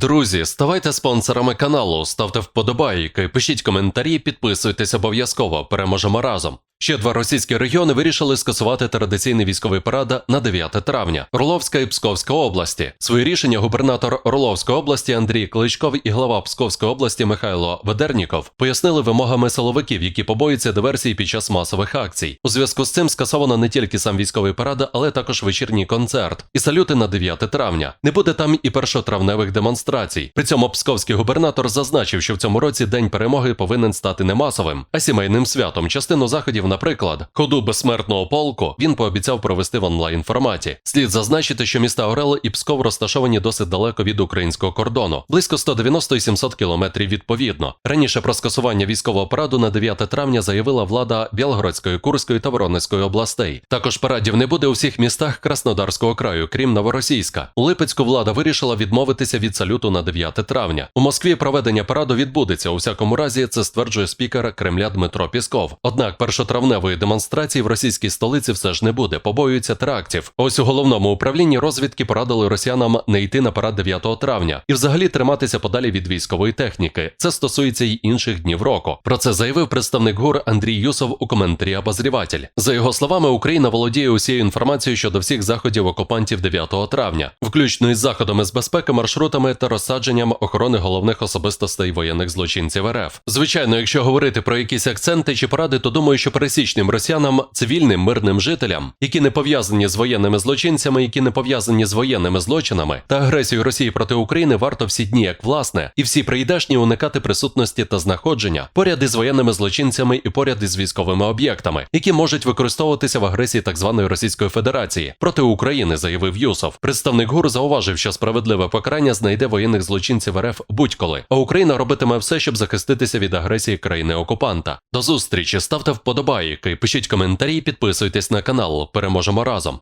Друзі, ставайте спонсорами каналу, ставте вподобайки, пишіть коментарі, підписуйтесь обов'язково. Переможемо разом. Ще два російські регіони вирішили скасувати традиційний військовий парад на 9 травня Орловська і Псковська області. Свої рішення губернатор Орловської області Андрій Кличков і глава Псковської області Михайло Ведерніков пояснили вимогами силовиків, які побоюються диверсій під час масових акцій. У зв'язку з цим скасовано не тільки сам військовий парад, але також вечірній концерт і салюти на 9 травня. Не буде там і першотравневих демонстрацій. При цьому псковський губернатор зазначив, що в цьому році день перемоги повинен стати не масовим, а сімейним святом. Частину заходів, наприклад, ходу безсмертного полку, він пообіцяв провести в онлайн форматі. Слід зазначити, що міста Орел і Псков розташовані досить далеко від українського кордону, близько 190 і 700 кілометрів відповідно. Раніше про скасування військового параду на 9 травня заявила влада Білгородської, Курської та Воронезької областей. Також парадів не буде у всіх містах Краснодарського краю, крім Новоросійська. У Липецьку влада вирішила відмовитися від салюту на 9 травня. У Москві проведення параду відбудеться. У всякому разі, це стверджує спікер Кремля Дмитро Пісков. Однак першотравневої демонстрації в російській столиці все ж не буде. Побоюються терактів. Ось у головному управлінні розвідки порадили росіянам не йти на парад 9 травня і взагалі триматися подалі від військової техніки. Це стосується й інших днів року. Про це заявив представник ГУР Андрій Юсов у коментарі обозріватель. За його словами, Україна володіє усією інформацією щодо всіх заходів окупантів 9 травня, включно із заходами з безпеки, маршрутами та розсадженням охорони головних особистостей воєнних злочинців РФ. Звичайно, якщо говорити про якісь акценти чи поради, то думаю, що пересічним росіянам, цивільним мирним жителям, які не пов'язані з воєнними злочинцями, які не пов'язані з воєнними злочинами та агресією Росії проти України, варто всі дні, як власне, і всі прийдешні уникати присутності та знаходження поряд із воєнними злочинцями і поряд із військовими об'єктами, які можуть використовуватися в агресії так званої Російської Федерації проти України, заявив Юсов. Представник ГУР зауважив, що справедливе покарання знайде воєнних злочинців РФ будь-коли, а Україна робитиме все, щоб захиститися від агресії країни окупанта. До зустрічі ставте вподобайки, пишіть коментарі, підписуйтесь на канал. Переможемо разом.